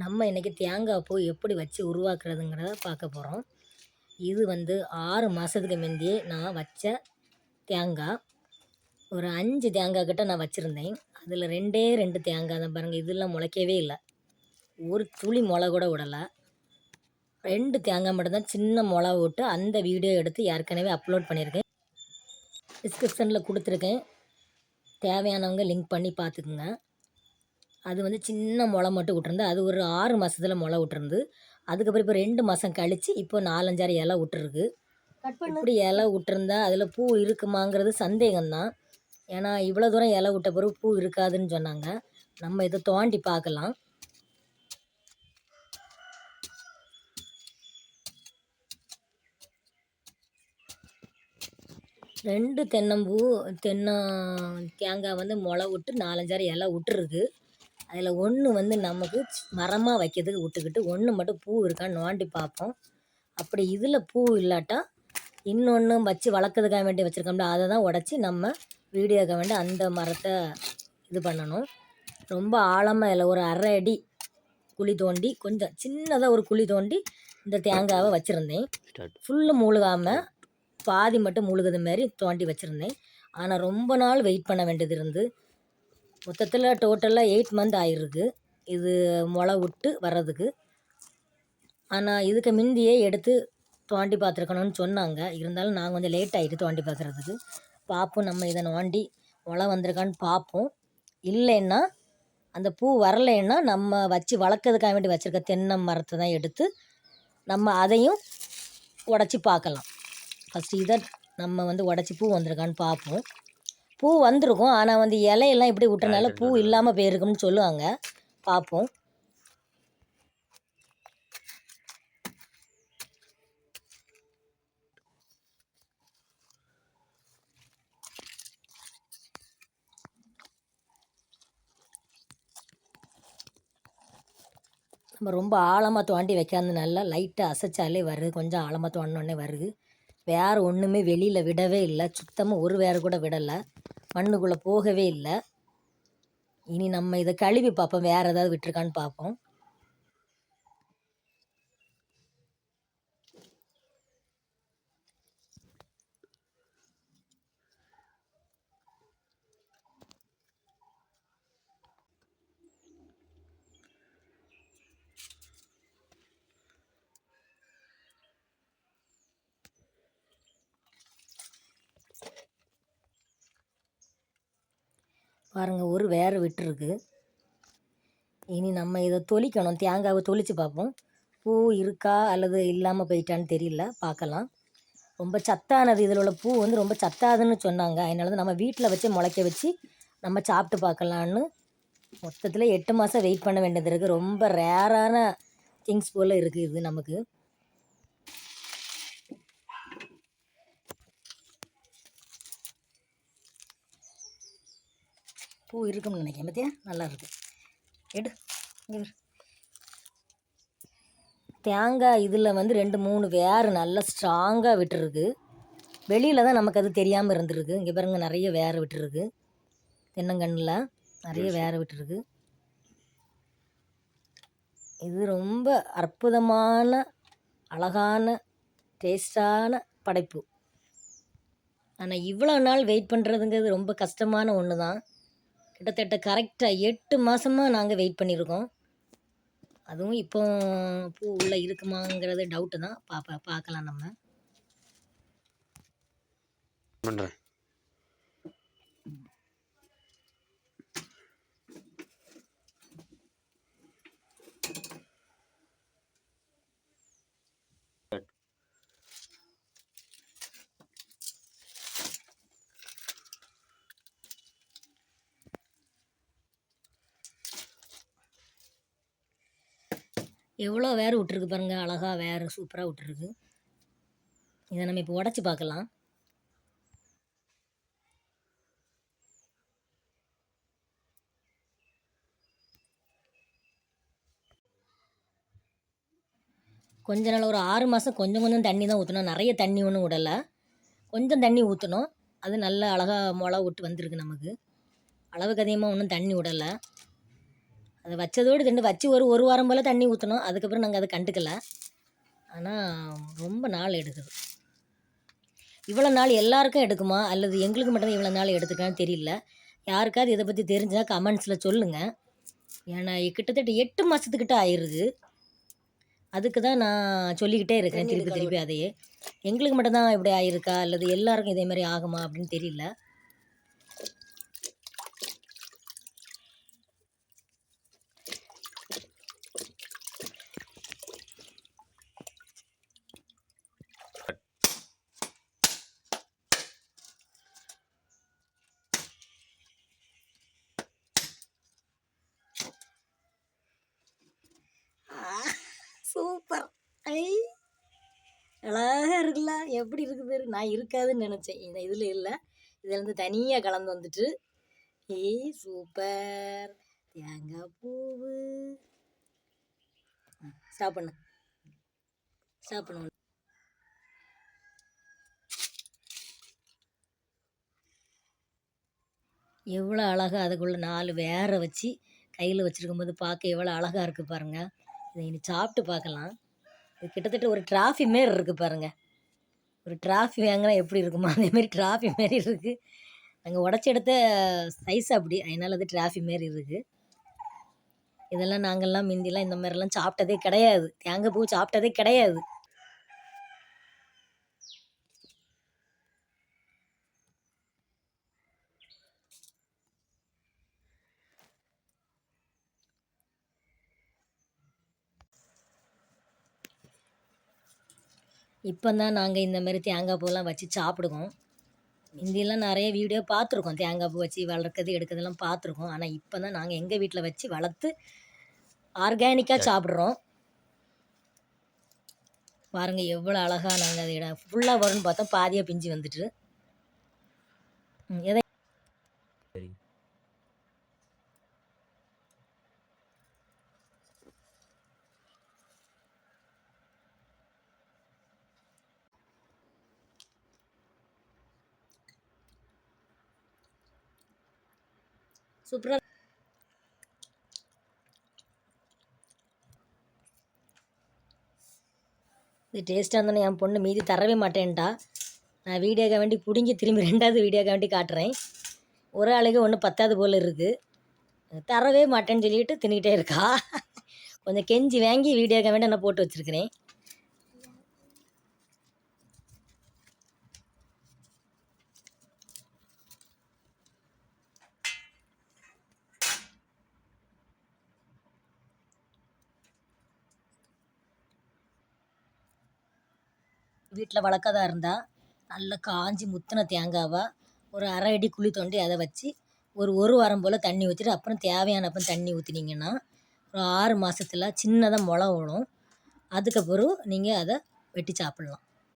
நம்ம இன்றைக்கி தேங்காய் பூ எப்படி வச்சு உருவாக்குறதுங்கிறத பார்க்க போகிறோம் இது வந்து ஆறு மாதத்துக்கு முந்தியே நான் வச்ச தேங்காய். ஒரு அஞ்சு தேங்காய் கிட்ட நான் வச்சுருந்தேன். அதில் ரெண்டே ரெண்டு தேங்காய் தான் பாருங்கள் இதெல்லாம் முளைக்கவே இல்லை. ஒரு துளி முளை கூட விடலை. ரெண்டு தேங்காய் மட்டும்தான் சின்ன முளை விட்டு அந்த வீடியோ எடுத்து ஏற்கனவே அப்லோட் பண்ணியிருக்கேன். டிஸ்கிரிப்ஷனில் கொடுத்துருக்கேன். தேவையானவங்க லிங்க் பண்ணி பார்த்துக்குங்க. அது வந்து சின்ன முளை மட்டும் விட்டுருந்து அது ஒரு ஆறு மாதத்துல முளை விட்டுருந்து. அதுக்கப்புறம் இப்போ ரெண்டு மாதம் கழித்து இப்போ நாலஞ்சாறு இலை விட்டுருக்கு. இப்படி இலை விட்டுருந்தா அதில் பூ இருக்குமாங்கிறது சந்தேகம்தான். ஏன்னா இவ்வளோ தூரம் இலை விட்ட பிறகு பூ இருக்காதுன்னு சொன்னாங்க. நம்ம இதை தோண்டி பார்க்கலாம். ரெண்டு தென்னம்பூ தென்னை தேங்காய் வந்து முளை விட்டு நாலஞ்சாறு இலை விட்டுருக்கு. அதில் ஒன்று வந்து நமக்கு மரமாக வைக்கிறதுக்கு விட்டுக்கிட்டு ஒன்று மட்டும் பூ இருக்கான்னு நோண்டி பார்ப்போம். அப்படி இதில் பூ இல்லாட்டா இன்னொன்று வச்சு வளர்க்கறதுக்காக வேண்டி வச்சுருக்கோம்ல அதை தான் உடச்சி நம்ம வீடியோக்காக வேண்டி அந்த மரத்தை இது பண்ணணும். ரொம்ப ஆழமாக இல்லை ஒரு அரை அடி குழி தோண்டி கொஞ்சம் சின்னதாக ஒரு குழி தோண்டி இந்த தேங்காவை வச்சுருந்தேன். ஃபுல்லு மூழ்காமல் பாதி மட்டும் மூழ்குது மாதிரி தோண்டி வச்சுருந்தேன். ஆனால் ரொம்ப நாள் வெயிட் பண்ண வேண்டியது இருந்து மொத்தத்தில் டோட்டலாக எயிட் மந்த் ஆயிருக்கு. இது முளை விட்டு வர்றதுக்கு. ஆனால் இதுக்கு முந்தியே எடுத்து தோண்டி பார்த்துருக்கணும்னு சொன்னாங்க. இருந்தாலும் நாங்கள் கொஞ்சம் லேட் ஆகிட்டு தோண்டி பார்க்குறதுக்கு. பார்ப்போம் நம்ம இதை நோண்டி முளை வந்திருக்கான்னு பார்ப்போம் இல்லைன்னா அந்த பூ வரலைன்னா நம்ம வச்சு வளர்க்கறதுக்காக வேண்டி வச்சுருக்க தென்னை மரத்தை தான் எடுத்து நம்ம அதையும் உடச்சி பார்க்கலாம். ஃபஸ்ட்டு இதை நம்ம வந்து உடச்சி பூ வந்திருக்கான்னு பார்ப்போம் பூ வந்திருக்கும். ஆனால் வந்து இலையெல்லாம் இப்படி விட்டனால பூ இல்லாமல் போயிருக்கும்னு சொல்லுவாங்க. பார்ப்போம் நம்ம ரொம்ப ஆழமாக தோண்டி வைக்காதனால லைட்டாக அசைச்சாலே வருது. கொஞ்சம் ஆழமாக தோண்டினோடனே வருது. வேறு ஒன்றுமே வெளியில் விடவே இல்லை. சுத்தமாக ஒரு வேறு கூட விடலை. மண்ணுக்குள்ளே போகவே இல்லை. இனி நம்ம இதை கழுவி பார்ப்போம். வேறு ஏதாவது விட்டுருக்கான்னு பார்ப்போம். பாருங்கள் ஒரு வேறு விட்டுருக்கு. இனி நம்ம இதை தொளிக்கணும். தேங்காவை தொளித்து பார்ப்போம். பூ இருக்கா அல்லது இல்லாமல் போயிட்டான்னு தெரியல பார்க்கலாம். ரொம்ப சத்தானது. இதில் உள்ள பூ வந்து ரொம்ப சத்தாதுன்னு சொன்னாங்க. அதனால தான் நம்ம வீட்டில் வச்சு முளைக்க வச்சு நம்ம சாப்பிட்டு பார்க்கலான்னு. மொத்தத்தில் எட்டு மாதம் வெயிட் பண்ண வேண்டியது இருக்குது ரொம்ப ரேரான திங்ஸ் போல் இருக்குது இது நமக்கு. பூ இருக்கும்னு நினைக்கிறேன். பார்த்தியா நல்லா இருக்கு எடு. இங்கே. தேங்காய் இதில் வந்து ரெண்டு மூணு வேறு நல்லா ஸ்ட்ராங்காக விட்டுருக்கு. வெளியில் தான் நமக்கு அது தெரியாமல் இருந்திருக்கு. இங்கே பாருங்க நிறைய வேறு விட்டுருக்கு. தென்னங்கன்னில் நிறைய வேறு விட்டுருக்கு. இது ரொம்ப அற்புதமான அழகான டேஸ்டான படைப்பு. ஆனால் இவ்வளோ நாள் வெயிட் பண்ணுறதுங்கிறது ரொம்ப கஷ்டமான ஒன்று தான் கிட்டத்தட்ட கரெக்டாக எட்டு மாதமாக நாங்கள் வெயிட் பண்ணியிருக்கோம் அதுவும் இப்போ பூ உள்ளே இருக்குமாங்கிறது டவுட்டு தான். பாப்பா பார்க்கலாம் நம்ம. பண்ணுறேன் எவ்வளோ வேறு விட்டுருக்கு பாருங்க அழகாக வேறு சூப்பராக விட்டுருக்கு. இதை நம்ம இப்போ உடச்சி பார்க்கலாம். கொஞ்ச நாள் ஒரு ஆறு மாதம் கொஞ்சம் கொஞ்சம் தண்ணி தான் ஊற்றணும் நிறைய தண்ணி ஒன்றும் விடலை. கொஞ்சம் தண்ணி ஊற்றணும் அது நல்ல அழகாக முளை விட்டு வந்திருக்கு நமக்கு. அளவுக்கு அதிகமாக ஒன்றும் தண்ணி விடலை. அதை வச்சதோடு திண்டு வச்சு ஒரு ஒரு வாரம் போல் தண்ணி ஊற்றணும் அதுக்கப்புறம் நாங்கள் அதை கண்டுக்கல. ஆனால் ரொம்ப நாள் எடுக்குது. இவ்வளோ நாள் எல்லாருக்கும் எடுக்குமா? அல்லது எங்களுக்கு மட்டும் இவ்வளோ நாள் எடுத்துக்கான்னு தெரியல. யாருக்காவது இதை பற்றி தெரிஞ்சால் கமெண்ட்ஸில் சொல்லுங்கள் ஏன்னா கிட்டத்தட்ட எட்டு மாதத்துக்கிட்ட ஆயிடுது அதுக்கு தான் நான் சொல்லிக்கிட்டே இருக்கிறேன் திருப்பி திருப்பி அதையே. எங்களுக்கு மட்டும்தான் இப்படி ஆயிருக்கா? அல்லது எல்லாருக்கும் இதே மாதிரி ஆகுமா? அப்படின்னு தெரியல சூப்பர் ஐ அழகாக இருக்குல்ல எப்படி இருக்குது நான் இருக்காதுன்னு நினச்சேன். இந்த இதில் இல்லை. இதில் தனியாக கலந்து வந்துட்டு ஏய் சூப்பர். தேங்காய் பூவு. ஸ்டாப் பண்ணு. ஸ்டாப் பண்ணு. எவ்வளோ அழகாக அதுக்குள்ளே நாலு வேற வச்சு கையில் வச்சுருக்கும்போது பார்க்க எவ்வளோ அழகாக இருக்குது பாருங்கள் இதை இனி சாப்பிட்டு பார்க்கலாம். இது கிட்டத்தட்ட ஒரு டிராஃபி மாரி இருக்குது பாருங்கள் ஒரு டிராஃபி வாங்கினா எப்படி இருக்குமோ? அதேமாரி டிராஃபி மாரி இருக்குது நாங்கள் உடச்சி எடுத்த சைஸ் அப்படி. அதனால் அது டிராஃபி மாரி இருக்குது இதெல்லாம் நாங்கள்லாம் முந்திலாம் இந்த மாதிரிலாம் சாப்பிட்டதே கிடையாது. தேங்காய் பூ சாப்பிட்டதே கிடையாது. இப்போ தான் நாங்கள் இந்த மாதிரி தேங்காய் பூலாம் வச்சு சாப்பிடுவோம். முந்தியெல்லாம் நிறைய வீடியோ பார்த்துருக்கோம். தேங்காய் பூ வச்சு வளர்க்குறது எடுக்கிறதெல்லாம் பார்த்துருக்கோம். ஆனால் இப்போ தான் நாங்கள் எங்கள் வீட்டில் வச்சு வளர்த்து ஆர்கானிக்காக சாப்பிட்றோம். பாருங்கள் எவ்வளோ அழகாக நாங்கள் அதை இட ஃபுல்லாக வரும்னு பார்த்தா பாதியாக பிஞ்சு வந்துட்டு. எதை சூப்பராக இது டேஸ்ட்டாக இருந்தோன்னே என் பொண்ணு மீதி தரவே மாட்டேன்ட்டா. நான் வீடியோக்காக வேண்டி பிடுங்கி திரும்பி ரெண்டாவது வீடியோக்காக வேண்டி காட்டுறேன். ஒரு ஆளுக்கு ஒன்று பத்தாவது போல் இருக்குது தரவே மாட்டேன்னு சொல்லிட்டு தின்னுக்கிட்டே இருக்கா. கொஞ்சம் கெஞ்சி வாங்கி வீடியோக்காக வேண்டி நான் போட்டு வச்சுருக்கிறேன். வீட்டில் வளர்க்கதா இருந்தால் நல்லா காஞ்சி முத்தின தேங்காவை ஒரு அரை அடி குழி தோண்டி அதை வச்சு ஒரு ஒரு வாரம் போல் தண்ணி ஊற்றிட்டு அப்புறம் தேவையானப்போ தண்ணி ஊற்றினீங்கன்னா ஒரு ஆறு மாதத்துல சின்னதாக முளை விடும் அதுக்கப்புறம் நீங்கள் அதை வெட்டி சாப்பிட்லாம்.